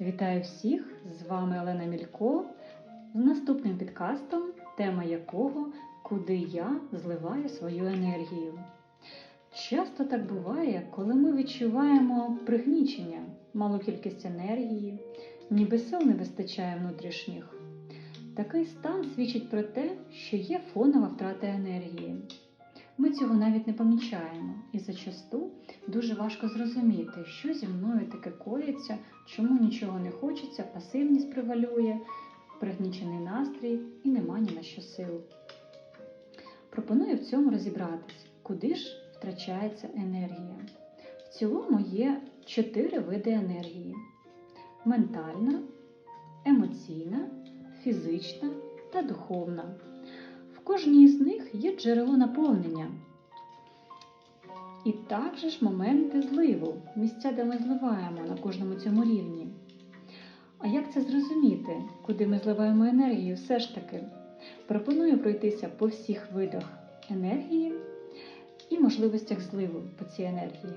Вітаю всіх! З вами Олена Мілько з наступним підкастом, тема якого Куди я зливаю свою енергію. Часто так буває, коли ми відчуваємо пригнічення, малу кількість енергії, ніби сил не вистачає внутрішніх. Такий стан свідчить про те, що є фонова втрата енергії. Ми цього навіть не помічаємо, і зачасту дуже важко зрозуміти, що зі мною таке коїться, чому нічого не хочеться, пасивність привалює, пригнічений настрій і нема ні на що сил. Пропоную в цьому розібратись, куди ж втрачається енергія. В цілому є чотири види енергії: ментальна, емоційна, фізична та духовна. Кожній з них є джерело наповнення. І також ж моменти зливу, місця, де ми зливаємо на кожному цьому рівні. А як це зрозуміти, куди ми зливаємо енергію? Все ж таки, пропоную пройтися по всіх видах енергії і можливостях зливу по цій енергії.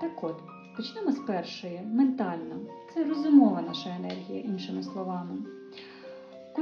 Так от, почнемо з першої ментальна. Це розумова наша енергія, іншими словами.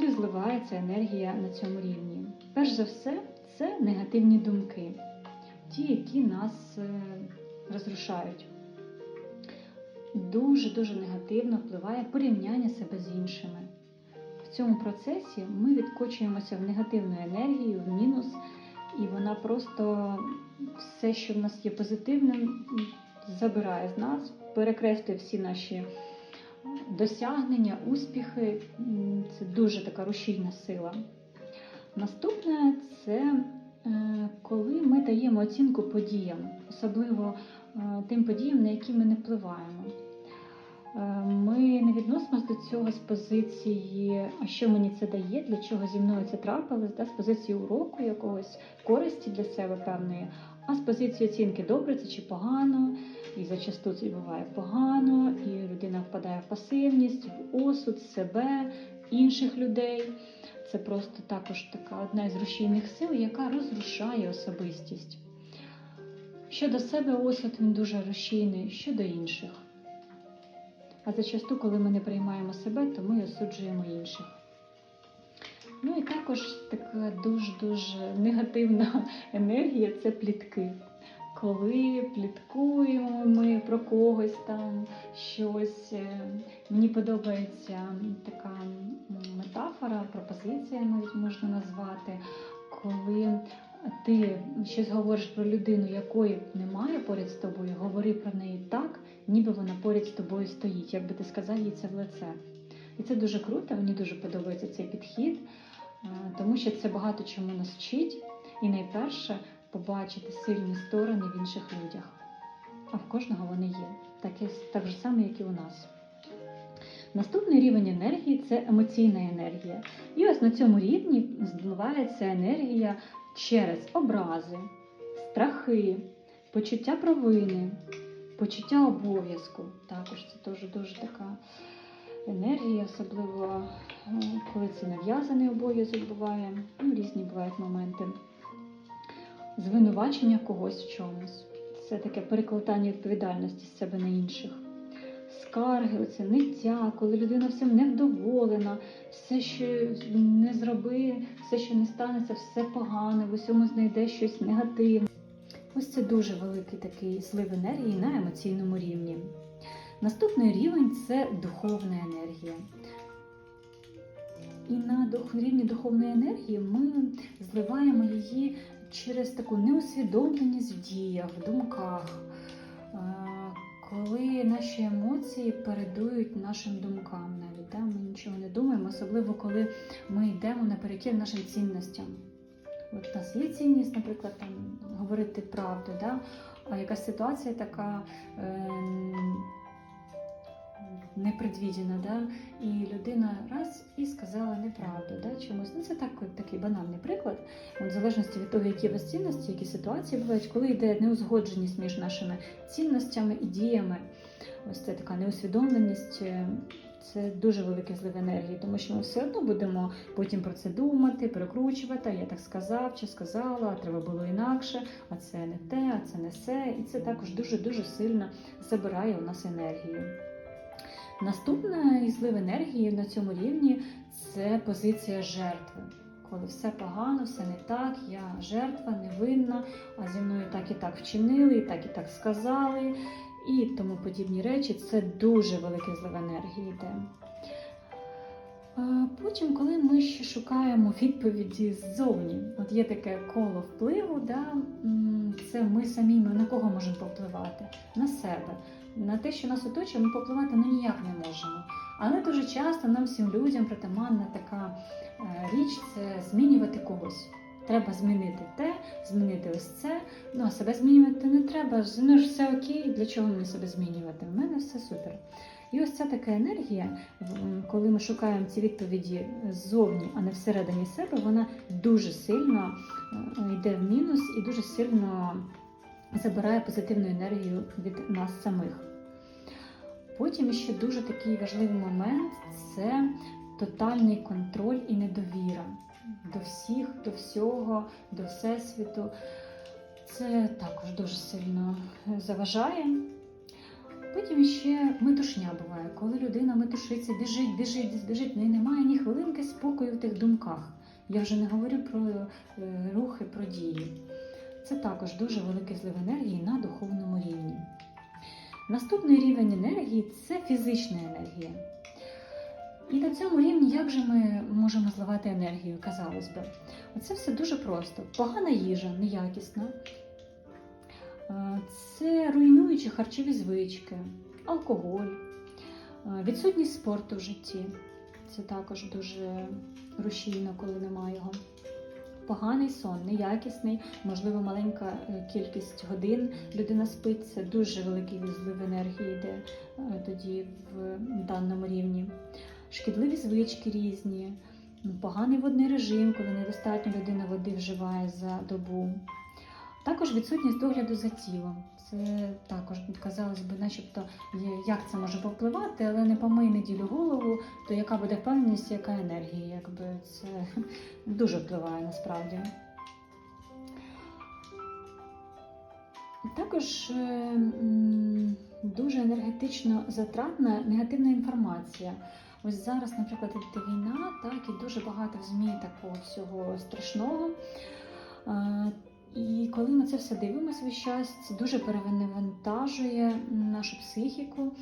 Куди зливається енергія на цьому рівні? Перш за все, це негативні думки, ті, які нас е, розрушають. Дуже-дуже негативно впливає порівняння себе з іншими. В цьому процесі ми відкочуємося в негативну енергію, в мінус, і вона просто все, що в нас є позитивним, забирає з нас, перекреслює всі наші досягнення, успіхи. Це дуже така рушійна сила. Наступне це е, коли ми даємо оцінку подіям, особливо е, тим подіям, на які ми не впливаємо. Е, Ми не відносимося до цього з позиції, а що мені це дає, для чого зі мною це трапилось, да, з позиції уроку якогось користі для себе певної, а з позиції оцінки добре це чи погано, і зачасту це буває погано, і людина впадає в пасивність, в осуд себе, інших людей. Це просто також така одна із рушійних сил, яка розрушає особистість. Щодо себе осуд він дуже рушійний, щодо інших. А зачасту, коли ми не приймаємо себе, то ми осуджуємо інших. Ну і також така дуже-дуже негативна енергія це плітки. Коли пліткуємо ми про когось там щось. Е, Мені подобається така метафора, пропозиція навіть можна назвати, коли ти щось говориш про людину, якої немає поряд з тобою, говори про неї так, ніби вона поряд з тобою стоїть, якби ти сказав їй це в лице. І це дуже круто, мені дуже подобається цей підхід, е, тому що це багато чому нас вчить. І найперше побачити сильні сторони в інших людях. А в кожного вони є, так, так же саме, як і у нас. Наступний рівень енергії це емоційна енергія. І ось на цьому рівні зливається енергія через образи, страхи, почуття провини, почуття обов'язку. Також це дуже дуже така енергія, особливо е, коли це нав'язаний обов'язок буває, ну, різні бувають моменти. Звинувачення когось в чомусь. Це таке перекладання відповідальності з себе на інших. Скарги, оце ниття, коли людина всім невдоволена, все, що не зроби, все, що не станеться, все погане, в усьому знайде щось негативне. Ось це дуже великий такий злив енергії на емоційному рівні. Наступний рівень це духовна енергія. І на рівні духовної енергії ми зливаємо її через таку неусвідомленість в діях, в думках, коли наші емоції передують нашим думкам навіть. Да? Ми нічого не думаємо, особливо коли ми йдемо наперекір нашим цінностям. От у нас є цінність, наприклад, там, говорити правду, да? а якась ситуація така. Е непредвідена, да? і людина раз і сказала неправду да? чомусь. Ну, Це так, такий банальний приклад. От, в залежності від того, які у вас цінності, які ситуації бувають, коли йде неузгодженість між нашими цінностями і діями. Ось це така неусвідомленість. Це дуже великий злив енергії, тому що ми все одно будемо потім про це думати, перекручувати. Я так сказав чи сказала, а треба було інакше, а це не те, а це не все. І це також дуже дуже сильно забирає у нас енергію. Наступний злив енергії на цьому рівні це позиція жертви. Коли все погано, все не так, я жертва, невинна, а зі мною так і так вчинили, і так і так сказали, і тому подібні речі це дуже великий злив енергії йде. Потім, коли ми ще шукаємо відповіді ззовні, от є таке коло впливу, да, це ми самі ми на кого можемо повпливати? На себе. На те, що нас оточує, ми повпливати ну, ніяк не можемо. Але дуже часто нам всім людям притаманна така е, річ це змінювати когось. Треба змінити те, змінити ось це. Ну а себе змінювати не треба. Ну ж все окей, для чого мені себе змінювати? У мене все супер. І ось ця така енергія, коли ми шукаємо ці відповіді ззовні, а не всередині себе, вона дуже сильно е, йде в мінус і дуже сильно забирає позитивну енергію від нас самих. Потім ще дуже такий важливий момент це тотальний контроль і недовіра до всіх, до всього, до всесвіту. Це також дуже сильно заважає. Потім ще метушня буває, коли людина метушиться, біжить, біжить, біжить, в неї немає ні хвилинки спокою в тих думках. Я вже не говорю про е, рухи, про дії. Це також дуже великий злив енергії на духовному рівні. Наступний рівень енергії це фізична енергія. І на цьому рівні як же ми можемо зливати енергію, казалось би? Це все дуже просто. Погана їжа, неякісна. Е, Це руйнуючі харчові звички, алкоголь, е, відсутність спорту в житті. Це також дуже рушійно, коли немає його. Поганий сон, неякісний, можливо, маленька е, кількість годин людина спить. Це дуже великий злив енергії йде е, тоді в даному рівні. Шкідливі звички різні, поганий водний режим, коли недостатньо людина води вживає за добу. Також відсутність догляду за тілом. Це також, казалось би, начебто, як це може повпливати, але не помий неділю голову, то яка буде впевненість, яка енергія, якби це дуже впливає насправді. Також е, дуже енергетично затратна негативна інформація. Ось зараз, наприклад, йде війна, так і дуже багато в ЗМІ такого всього страшного. І коли ми це все дивимося весь час, дуже перевантажує нашу психіку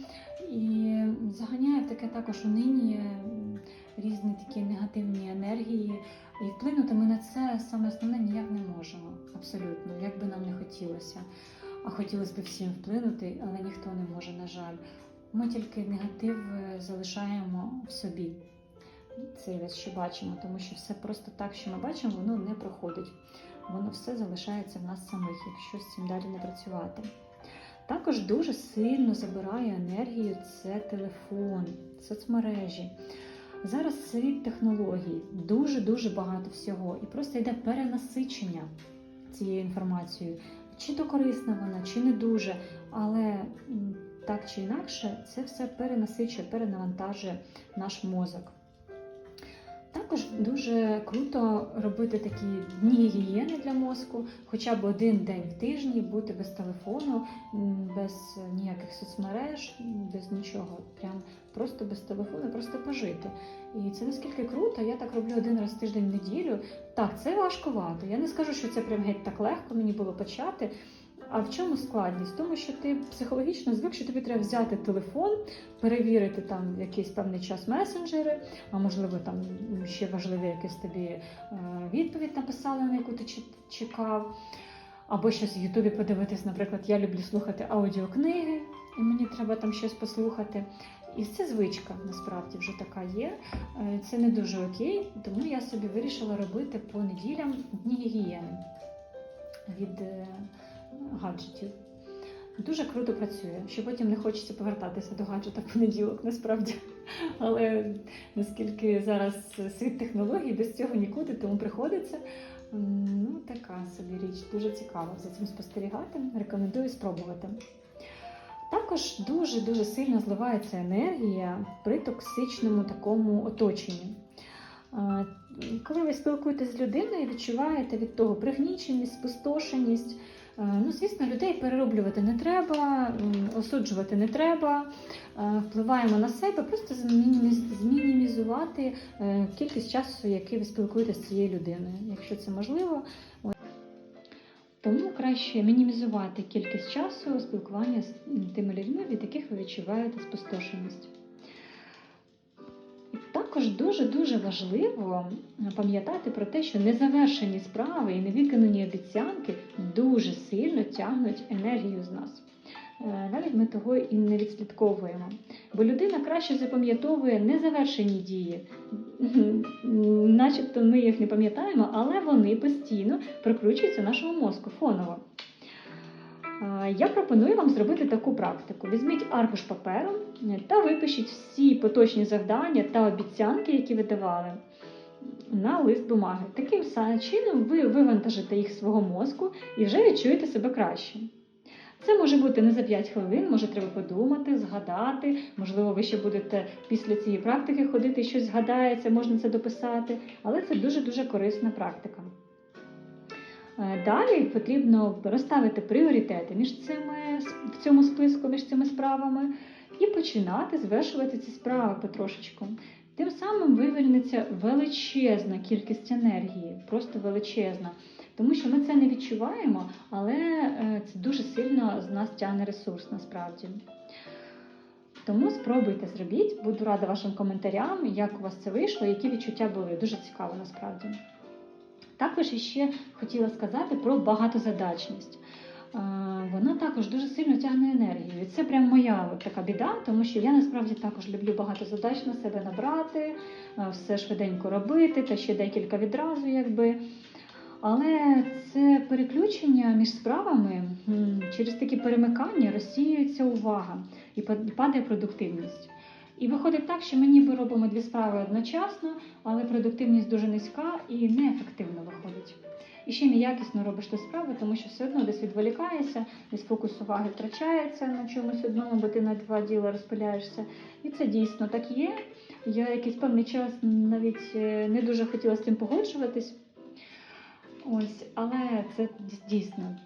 і заганяє таке також униння, м, різні такі негативні енергії. І вплинути ми на це саме основне ніяк не можемо. Абсолютно, як би нам не хотілося. А хотілося б всім вплинути, але ніхто не може, на жаль. Ми тільки негатив е, залишаємо в собі. Це що бачимо, тому що все просто так, що ми бачимо, воно не проходить. Воно все залишається в нас самих, якщо з цим далі не працювати. Також дуже сильно забирає енергію це телефон, соцмережі. Зараз світ технологій, дуже-дуже багато всього, і просто йде перенасичення цією інформацією. Чи то корисна вона, чи не дуже, але так чи інакше, це все перенасичує, перенавантажує наш мозок. Також дуже круто робити такі дні гігієни для мозку, хоча б один день в тижні бути без телефону, без ніяких соцмереж, без нічого. Прям просто без телефону, просто пожити. І це наскільки круто. Я так роблю один раз в тиждень в неділю. Так, це важкувато. Я не скажу, що це прям геть так легко мені було почати. А в чому складність? Тому, що ти психологічно звик, що тобі треба взяти телефон, перевірити там якийсь певний час месенджери, а можливо там ще важливі якісь тобі е, відповідь написали, на яку ти чекав. Або щось в Ютубі подивитись, наприклад, я люблю слухати аудіокниги, і мені треба там щось послухати. І це звичка насправді вже така є. Е, Це не дуже окей, тому я собі вирішила робити по неділям дні гігієни від е, гаджетів. Дуже круто працює, що потім не хочеться повертатися до гаджета в понеділок, насправді. Але наскільки зараз світ технологій, без цього нікуди, тому приходиться. Ну, така собі річ, дуже цікаво за цим спостерігати. Рекомендую спробувати. Також дуже-дуже сильно зливається енергія при токсичному такому оточенні. Коли ви спілкуєтесь з людиною, відчуваєте від того пригніченість, спустошеність, Ну, звісно, людей перероблювати не треба, осуджувати не треба. Е, Впливаємо на себе, просто змінімізувати е, кількість часу, який ви спілкуєтеся з цією людиною, якщо це можливо. Тому краще мінімізувати кількість часу спілкування з тими людьми, від яких ви відчуваєте спустошеність. Також дуже-дуже важливо пам'ятати про те, що незавершені справи і невиконані обіцянки дуже сильно тягнуть енергію з нас. Е, Навіть ми того і не відслідковуємо. Бо людина краще запам'ятовує незавершені дії, начебто ми їх не пам'ятаємо, але вони постійно прокручуються в нашому мозку фоново. Я пропоную вам зробити таку практику. Візьміть аркуш паперу е, та випишіть всі поточні завдання та обіцянки, які ви давали, на лист бумаги. Таким чином ви вивантажите їх свого мозку і вже відчуєте себе краще. Це може бути не за 5 хвилин, може треба подумати, згадати. Можливо, ви ще будете після цієї практики ходити, щось згадається, можна це дописати, але це дуже-дуже корисна практика. Е, Далі потрібно розставити пріоритети між цими, в цьому списку, між цими справами, і починати звершувати ці справи потрошечку. Тим самим вивільниться величезна кількість енергії, просто величезна. Тому що ми це не відчуваємо, але е, це дуже сильно з нас тягне ресурс насправді. Тому спробуйте зробіть. Буду рада вашим коментарям, як у вас це вийшло, які відчуття були. Дуже цікаво насправді. Також іще хотіла сказати про багатозадачність. Е, Вона також дуже сильно тягне енергію. Це прям моя така біда, тому що я насправді також люблю багато задач на себе набрати, е, все швиденько робити, та ще декілька відразу, якби. Але це переключення між справами через такі перемикання розсіюється увага і падає продуктивність. І виходить так, що ми ніби робимо дві справи одночасно, але продуктивність дуже низька і неефективно виходить. І ще неякісно робиш ту справу, тому що все одно десь відволікаєшся, десь фокус уваги втрачається на чомусь одному, бо ти на два діла розпиляєшся. І це дійсно так є. Я якийсь певний час навіть е, не дуже хотіла з цим погоджуватись. Ось, але це дійсно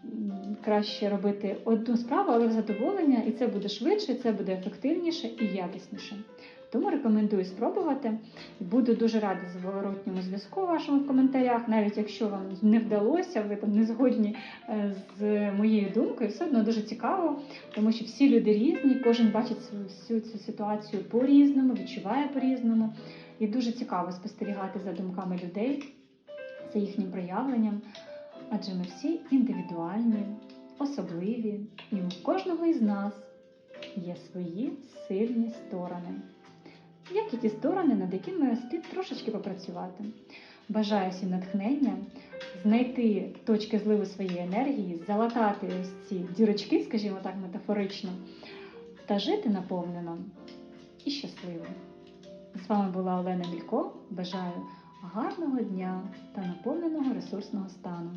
краще робити одну справу, але в задоволення, і це буде швидше, це буде ефективніше і якісніше. Тому рекомендую спробувати. Буду дуже рада зворотньому зв'язку вашому в коментарях, навіть якщо вам не вдалося, ви там не згодні е, з моєю думкою, все одно дуже цікаво, тому що всі люди різні, кожен бачить всю цю ситуацію по-різному, відчуває по-різному. І дуже цікаво спостерігати за думками людей, за їхнім проявленням, адже ми всі індивідуальні, особливі, і у кожного із нас є свої сильні сторони, як і ті сторони, над якими слід трошечки попрацювати. Бажаю всім натхнення, знайти точки зливу своєї енергії, залатати ось ці дірочки, скажімо так, метафорично, та жити наповнено і щасливо. З вами була Олена Мілько. Бажаю гарного дня та наповненого ресурсного стану.